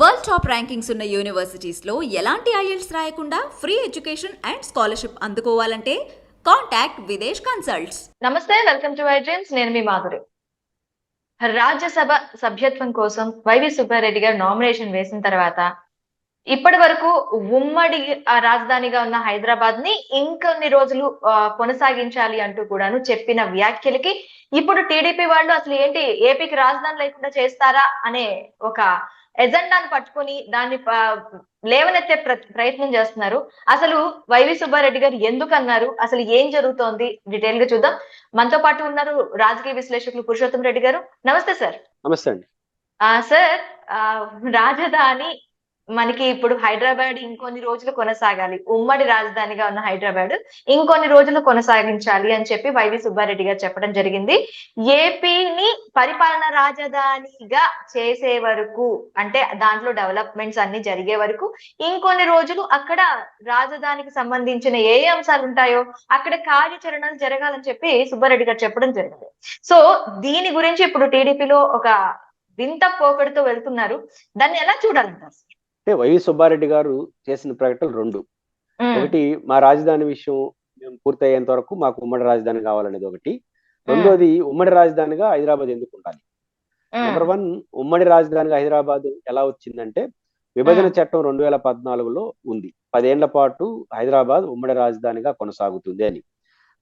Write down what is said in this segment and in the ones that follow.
World top rankings ఉన్న యూనివర్సిటీస్లో ఎలాంటి IELTS రాయకుండా ఫ్రీ ఎడ్యుకేషన్ అండ్ స్కాలర్షిప్ అందుకోవాలంటే కాంటాక్ట్ విదేశ్ కన్సల్ట్స్. నమస్తే వెల్కమ్ టు వైడ్రీమ్స్ నేను మీ మాధురి. రాజ్యసభ సభ్యత్వం కోసం వైవి సుబ్బారెడ్డి గారు నామినేషన్ వేసిన తర్వాత ఇప్పటి వరకు ఉమ్మడి ఆ, రాజధానిగా ఉన్న హైదరాబాద్ని ఇంకొన్ని రోజులు కొనసాగించాలి అంటూ కూడాను చెప్పిన వ్యాఖ్యలకి ఇప్పుడు టీడీపీ వాళ్ళు అసలు ఏంటి ఏపీకి రాజధాని లేకుండా చేస్తారా అనే ఒక ఎజెండాను పట్టుకొని దాన్ని లేవనెత్తే ప్ర- ప్రయత్నం చేస్తున్నారు. అసలు వైవి సుబ్బారెడ్డి గారు ఎందుకు అన్నారు? అసలు ఏం జరుగుతోంది? డీటెయిల్గా చూద్దాం. మనతో పాటు ఉన్నారు రాజకీయ విశ్లేషకులు పురుషోత్తం రెడ్డి గారు. నమస్తే సార్. నమస్తే అండి. ఆ సార్ ఆ, రాజధాని మనకి ఇప్పుడు హైదరాబాద్ ఇంకొన్ని రోజులు కొనసాగాలి. ఉమ్మడి రాజధానిగా ఉన్న హైదరాబాద్ ఇంకొన్ని రోజులు కొనసాగించాలి అని చెప్పి వైవి సుబ్బారెడ్డి గారు చెప్పడం జరిగింది. ఏపీని పరిపాలన రాజధానిగా చేసే వరకు అంటే దాంట్లో డెవలప్మెంట్స్ అన్ని జరిగే వరకు ఇంకొన్ని రోజులు అక్కడ రాజధానికి సంబంధించిన ఏ అంశాలు ఉంటాయో అక్కడ కార్యాచరణలు జరగాలని చెప్పి సుబ్బారెడ్డి గారు చెప్పడం జరిగింది. సో దీని గురించి ఇప్పుడు టీడీపీలో ఒక వింత పోకడితో వెళ్తున్నారు. దాన్ని ఎలా చూడాలంటారు? అంటే వైవి సుబ్బారెడ్డి గారు చేసిన ప్రకటనలు రెండు. ఒకటి మా రాజధాని విషయం మేము పూర్తయ్యేంత వరకు మాకు ఉమ్మడి రాజధాని కావాలనేది ఒకటి. రెండోది ఉమ్మడి రాజధానిగా హైదరాబాద్ ఎందుకు ఉండాలి? నెంబర్ వన్ ఉమ్మడి రాజధానిగా హైదరాబాద్ ఎలా వచ్చిందంటే విభజన. చట్టం రెండు వేల పద్నాలుగులో ఉంది. పదేళ్ళ పాటు హైదరాబాద్ ఉమ్మడి రాజధానిగా కొనసాగుతుంది అని.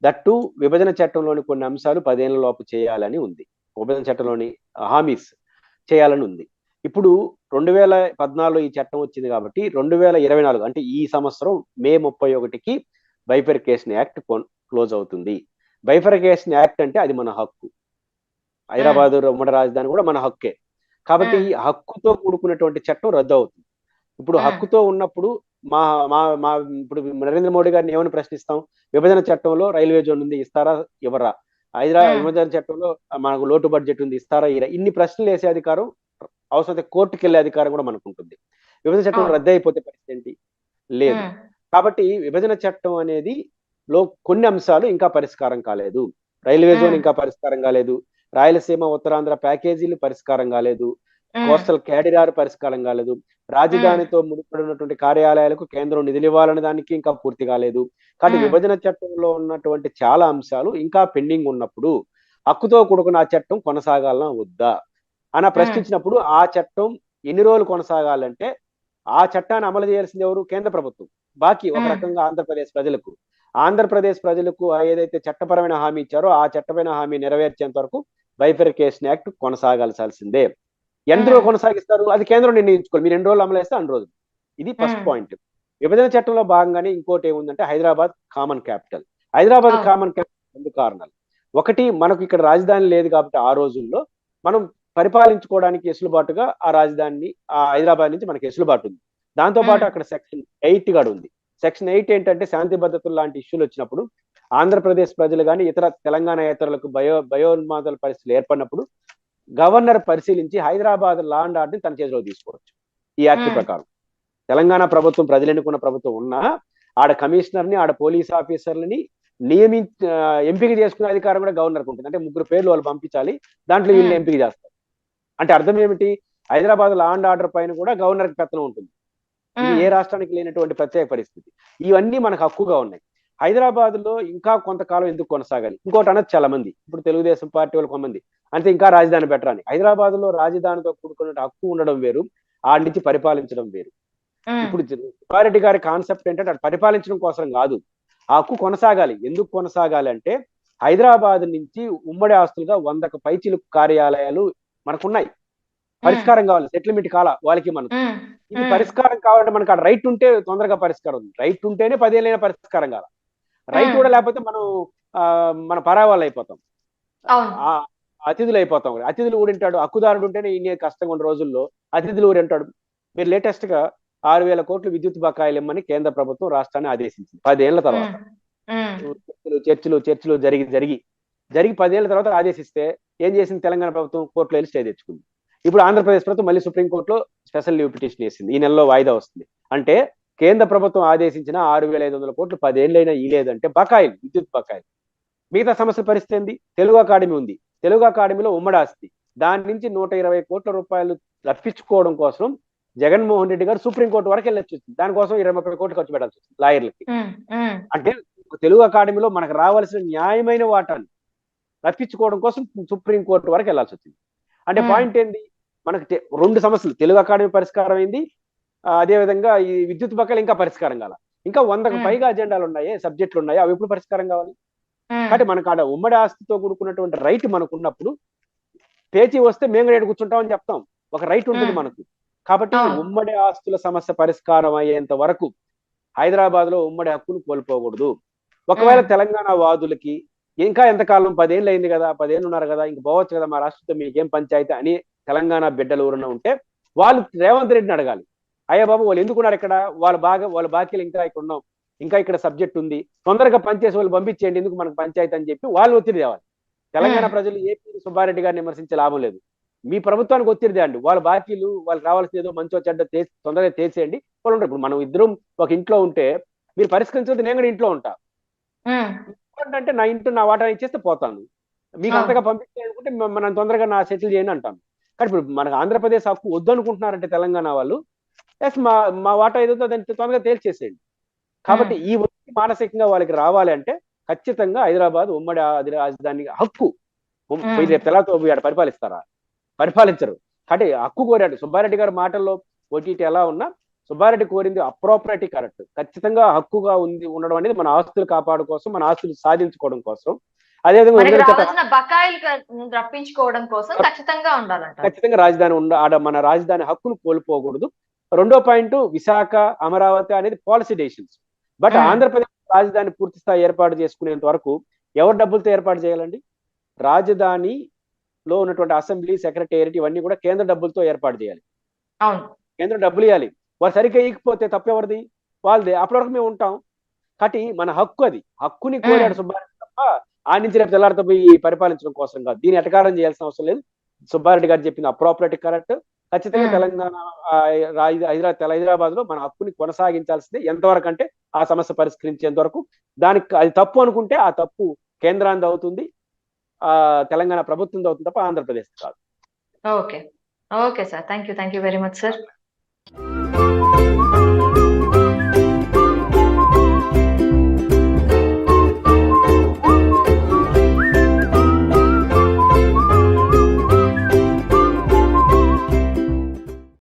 దట్టు విభజన చట్టంలోని కొన్ని అంశాలు పదేళ్ళ లోపు చేయాలని ఉంది. విభజన చట్టంలోని హామీస్ చేయాలని ఉంది. ఇప్పుడు రెండు వేల పద్నాలుగులో ఈ చట్టం వచ్చింది కాబట్టి రెండు వేల ఇరవై నాలుగు అంటే ఈ సంవత్సరం మే ముప్పై ఒకటికి బైఫర్కేషన్ యాక్ట్ క్లోజ్ అవుతుంది. బైఫర్కేషన్ యాక్ట్ అంటే అది మన హక్కు. హైదరాబాద్ ఉమ్మడి రాజధాని కూడా మన హక్కే. కాబట్టి ఈ హక్కుతో కూడుకున్నటువంటి చట్టం రద్దు అవుతుంది ఇప్పుడు. హక్కుతో ఉన్నప్పుడు మా మా మా ఇప్పుడు నరేంద్ర మోడీ గారిని ఏమని ప్రశ్నిస్తాం? విభజన చట్టంలో రైల్వే జోన్ ఉంది ఇస్తారా? ఇవ్వరా. హైదరాబాద్. విభజన చట్టంలో మనకు లోటు బడ్జెట్ ఉంది ఇస్తారా? ఇరా. ఇన్ని ప్రశ్నలు వేసే అధికారం అవసరమైతే కోర్టుకి వెళ్ళే అధికారం కూడా మనకు ఉంటుంది విభజన చట్టం. రద్దు అయిపోతే పరిస్థితి ఏంటి? లేదు. కాబట్టి విభజన చట్టం అనేది లో కొన్ని అంశాలు ఇంకా పరిష్కారం కాలేదు. Railway zone. ఇంకా పరిష్కారం కాలేదు. రాయలసీమ ఉత్తరాంధ్ర ప్యాకేజీలు పరిష్కారం కాలేదు. కోస్టల్ క్యాడిరార్ పరిష్కారం కాలేదు. రాజధానితో ముడిపడి ఉన్నటువంటి కార్యాలయాలకు కేంద్రం నిధులు ఇవ్వాలనే దానికి ఇంకా పూర్తి కాలేదు. మ్మ్. విభజన చట్టంలో ఉన్నటువంటి చాలా అంశాలు ఇంకా పెండింగ్ ఉన్నప్పుడు హక్కుతో కూడుకున్న ఆ చట్టం కొనసాగాలనా వద్దా? అని ప్రశ్నించినప్పుడు ఆ చట్టం ఎన్ని రోజులు కొనసాగాలంటే ఆ చట్టాన్ని అమలు చేయాల్సింది ఎవరు? కేంద్ర ప్రభుత్వం. బాకీ ఒక. రకంగా ఆంధ్రప్రదేశ్ ప్రజలకు. ఆంధ్రప్రదేశ్ ప్రజలకు ఏదైతే చట్టపరమైన హామీ ఇచ్చారో ఆ చట్టపరమైన హామీ నెరవేర్చేంత వరకు బైఫరికేషన్ యాక్ట్ రోజులు మ్మ్. కొనసాగిస్తారు? అది కేంద్రం నిర్ణయించుకోవాలి. మీరు ఎన్ని రోజులు అమలు చేస్తే అన్ని రోజులు. ఇది ఫస్ట్. పాయింట్. విభజన చట్టంలో భాగంగానే ఇంకోటి ఏముందంటే Hyderabad common capital. Hyderabad. Common capital రెండు కారణాలు. ఒకటి మనకు ఇక్కడ రాజధాని లేదు కాబట్టి ఆ రోజుల్లో మనం పరిపాలించుకోవడానికి ఎసులుబాటుగా ఆ రాజధానిని ఆ హైదరాబాద్ నుంచి మనకి ఎసులుబాటు ఉంది దాంతో పాటు. అక్కడ సెక్షన్ ఎయిట్ కూడా ఉంది సెక్షన్ ఎయిట్ ఏంటంటే శాంతి భద్రతలు లాంటి ఇష్యూలు వచ్చినప్పుడు ఆంధ్రప్రదేశ్ ప్రజలు కానీ ఇతర తెలంగాణ ఇతరులకు భయో భయోన్మాదాల పరిస్థితులు ఏర్పడినప్పుడు గవర్నర్ పరిశీలించి హైదరాబాద్ లా అండ్ ఆర్డర్ని తన చేతిలో తీసుకోవచ్చు ఈ యాక్ట్. ప్రకారం తెలంగాణ ప్రభుత్వం ప్రజలు ఎన్నుకున్న ప్రభుత్వం ఉన్నా ఆడ కమిషనర్ని ఆడ పోలీస్ ఆఫీసర్లని నియమి ఎంపిక చేసుకునే అధికారం కూడా గవర్నర్కి ఉంటుంది అంటే ముగ్గురు పేర్లు వాళ్ళు పంపించాలి దాంట్లో వీళ్ళు మ్మ్. ఎంపిక చేస్తారు అంటే అర్థం ఏమిటి? హైదరాబాద్ లా అండ్ ఆర్డర్ పైన కూడా గవర్నర్కి పెత్తనం ఉంటుంది. ఇది ఏ రాష్ట్రానికి లేనటువంటి ప్రత్యేక పరిస్థితి. ఇవన్నీ మనకు హక్కుగా ఉన్నాయి. హైదరాబాద్లో ఇంకా కొంతకాలం ఎందుకు కొనసాగాలి? ఇంకోటి అనొచ్చు చాలా మంది ఇప్పుడు తెలుగుదేశం పార్టీ వాళ్ళు కొంతమంది. అంటే ఇంకా రాజధాని పెట్టరాని. హైదరాబాద్లో రాజధానితో కూడుకున్న హక్కు ఉండడం వేరు. ఆడి నుంచి పరిపాలించడం వేరు. ఇప్పుడు సుబ్బారెడ్డి గారి కాన్సెప్ట్ ఏంటంటే అది పరిపాలించడం కోసం కాదు. ఆ హక్కు కొనసాగాలి. ఎందుకు కొనసాగాలి అంటే హైదరాబాద్ నుంచి ఉమ్మడి ఆస్తులుగా వందకు పైచిలుకు కార్యాలయాలు మనకున్నాయి. పరిష్కారం కావాలి. సెటిల్మెంట్ కాల వాళ్ళకి మనకు ఉమ్, ఇది. పరిష్కారం కావాలంటే మనకు ఆ రైట్ ఉంటే తొందరగా పరిష్కారం ఉంది. రైట్ ఉంటేనే పదేళ్ళైన పరిష్కారం కాల. రైట్. కూడా లేకపోతే మనం ఆ, మన పరావాళ్ళు అయిపోతాం. అతిథులు అయిపోతాం. అతిథులు ఊడింటాడు. హక్కుదారుడు ఉంటేనే ఇన్ని కష్టంగా ఉన్న రోజుల్లో అతిథులు ఊరింటాడు మీరు లేటెస్ట్గా ఆరు వేల కోట్లు విద్యుత్ బకాయిలు ఇమ్మని కేంద్ర ప్రభుత్వం రాష్ట్రాన్ని ఆదేశించింది. పదేళ్ళ తర్వాత. చర్చలు చర్చలు జరిగి జరిగి జరిగి పదేళ్ళ తర్వాత ఆదేశిస్తే ఏం చేసింది తెలంగాణ ప్రభుత్వం? కోర్టులో వెళ్ళి స్టే తెచ్చుకుంది. ఇప్పుడు ఆంధ్రప్రదేశ్ ప్రభుత్వం మళ్ళీ సుప్రీంకోర్టులో స్పెషల్ లీవ్ పిటిషన్ వేసింది. ఈ నెలలో వాయిదా వస్తుంది. అంటే కేంద్ర ప్రభుత్వం ఆదేశించిన ఆరు వేల ఐదు వందల కోట్లు పదేళ్ళైనా ఇలేదంటే బకాయిలు విద్యుత్ బకాయిలు. మిగతా సమస్యల పరిస్థితి ఏంది? తెలుగు అకాడమీ ఉంది. తెలుగు అకాడమీలో ఉమ్మడి ఆస్తి. దాని నుంచి నూట ఇరవై కోట్ల రూపాయలు రప్పించుకోవడం కోసం జగన్మోహన్ రెడ్డి గారు సుప్రీంకోర్టు వరకు వెళ్ళొచ్చు. దానికోసం ఇరవై ముప్పై కోట్లు ఖర్చు పెట్టాల్సి వచ్చింది లాయర్లకి. అంటే తెలుగు అకాడమీలో మనకు రావాల్సిన న్యాయమైన వాటాన్ని రప్పించుకోవడం కోసం సుప్రీంకోర్టు వరకు వెళ్ళాల్సి వచ్చింది అంటే. పాయింట్ ఏంది మనకు రెండు సమస్యలు తెలుగు అకాడమీ పరిష్కారం అయింది ఆ, అదే విధంగా ఈ విద్యుత్ బకాయిలు ఇంకా పరిష్కారం కాల ఇంకా వందకు. పైగా అజెండాలు ఉన్నాయి సబ్జెక్టులు ఉన్నాయి అవి ఎప్పుడు పరిష్కారం కావాలి. కాబట్టి మనకు ఆడ ఉమ్మడి ఆస్తితో కూడుకున్నటువంటి రైట్ మనకు ఉన్నప్పుడు పేచీ వస్తే మేము కూడా ఈడ కూర్చుంటామని చెప్తాం ఒక రైట్ ఉంటుంది. మనకు కాబట్టి. ఉమ్మడి ఆస్తుల సమస్య పరిష్కారం అయ్యేంత వరకు హైదరాబాద్లో ఉమ్మడి హక్కును కోల్పోకూడదు ఒకవేళ. తెలంగాణ వాదులకి ఇంకా ఎంతకాలం పదేళ్ళు అయింది కదా పదేళ్ళు ఉన్నారు కదా ఇంక పోవచ్చు కదా మా రాష్ట్రంతో మీకేం పంచాయతీ అని తెలంగాణ బిడ్డలు ఎవరన్నా ఉంటే వాళ్ళు రేవంత్ రెడ్డిని అడగాలి. అయ్యా బాబు వాళ్ళు ఎందుకున్నారు ఇక్కడ? వాళ్ళు బాగా వాళ్ళ బాకీలు ఇంకా ఇక్కడ ఉన్నాం. ఇంకా ఇక్కడ సబ్జెక్ట్ ఉంది. తొందరగా పనిచేసి వాళ్ళు పంపించేయండి ఎందుకు మనకు పంచాయతీ అని చెప్పి వాళ్ళు ఒత్తిడి తేవాలి. తెలంగాణ. ప్రజలు ఏపీ సుబ్బారెడ్డి గారిని విమర్శించే లాభం లేదు. మీ ప్రభుత్వానికి ఒత్తిడి తేండి వాళ్ళ బాకీలు వాళ్ళకి రావాల్సిన ఏదో మంచో చెడ్డ తొందరగా తీసేయండి. వాళ్ళు ఉంటారు. ఇప్పుడు మనం ఇద్దరం ఒక ఇంట్లో ఉంటే మీరు పరిష్కరించకపోతే నేను కూడా ఇంట్లో ఉంటా. అంటే నా ఇంట్లో నా వాటా ఇచ్చేస్తే పోతాను. మీకు. అంతగా పంపించాలనుకుంటే మనం తొందరగా నా సెటిల్ చేయండి అంటాను. కానీ ఇప్పుడు మనకు ఆంధ్రప్రదేశ్ హక్కు వద్దు అనుకుంటున్నారంటే తెలంగాణ వాళ్ళు ఎస్ మా మా వాటా ఏదో దాన్ని తొందరగా తేల్చేసేయండి. కాబట్టి ఈ ఒత్తిడి మానసికంగా వాళ్ళకి రావాలి అంటే ఖచ్చితంగా హైదరాబాద్ ఉమ్మడి ఆది రాజధాని హక్కు. రేపు తెల్లతో పరిపాలిస్తారా? పరిపాలించరు. కాబట్టి హక్కు కోరాడు. సుబ్బారెడ్డి గారి మాటల్లో ఓటీటీ ఎలా ఉన్నా సుబ్బారెడ్డి కోరింది అప్రోపరేట్ కరెక్ట్ ఖచ్చితంగా హక్కుగా ఉంది ఉండడం అనేది మన ఆస్తులు కాపాడు కోసం మన ఆస్తులు సాధించుకోవడం కోసం. అదేవిధంగా బకాయిలు రప్పించుకోవడం కోసం ఖచ్చితంగా ఉండాలంట. ఖచ్చితంగా రాజధాని ఉండ ఆడ మన రాజధాని హక్కును కోల్పోకూడదు. రెండో పాయింట్ విశాఖ అమరావతి అనేది పాలసీ డెసిషన్స్ బట్. ఆంధ్రప్రదేశ్ రాజధాని పూర్తి స్థాయి ఏర్పాటు చేసుకునేంత వరకు ఎవరి డబ్బులతో ఏర్పాటు చేయాలండి? రాజధానిలో ఉన్నటువంటి అసెంబ్లీ సెక్రటేరియట్ ఇవన్నీ కూడా కేంద్ర డబ్బులతో ఏర్పాటు చేయాలి. కేంద్రం డబ్బులు ఇవ్వాలి వాళ్ళు సరిగ్గా ఇవ్వకపోతే తప్పెవరిది? వాళ్ళది. అప్పటి వరకు మేము ఉంటాం. కాబట్టి మన హక్కు అది. హక్కుని కోరాడు సుబ్బారెడ్డి తప్ప ఆ నుంచి రేపు తెల్లారితో పోయి పరిపాలించడం కోసం కాదు. దీని ఎటకారం చేయాల్సిన అవసరం లేదు. సుబ్బారెడ్డి గారు చెప్పింది అప్రోపరేట్ కరెక్ట్ ఖచ్చితంగా. తెలంగాణ హైదరాబాద్ హైదరాబాద్లో మన హక్కుని కొనసాగించాల్సిందే ఎంతవరకు అంటే ఆ సమస్య పరిష్కరించేంత వరకు. దానికి అది తప్పు అనుకుంటే ఆ తప్పు కేంద్రాంది అవుతుంది. ఆ తెలంగాణ ప్రభుత్వం అవుతుంది తప్ప ఆంధ్రప్రదేశ్ కాదు. Okay. Okay sir. Thank you thank you very much sir.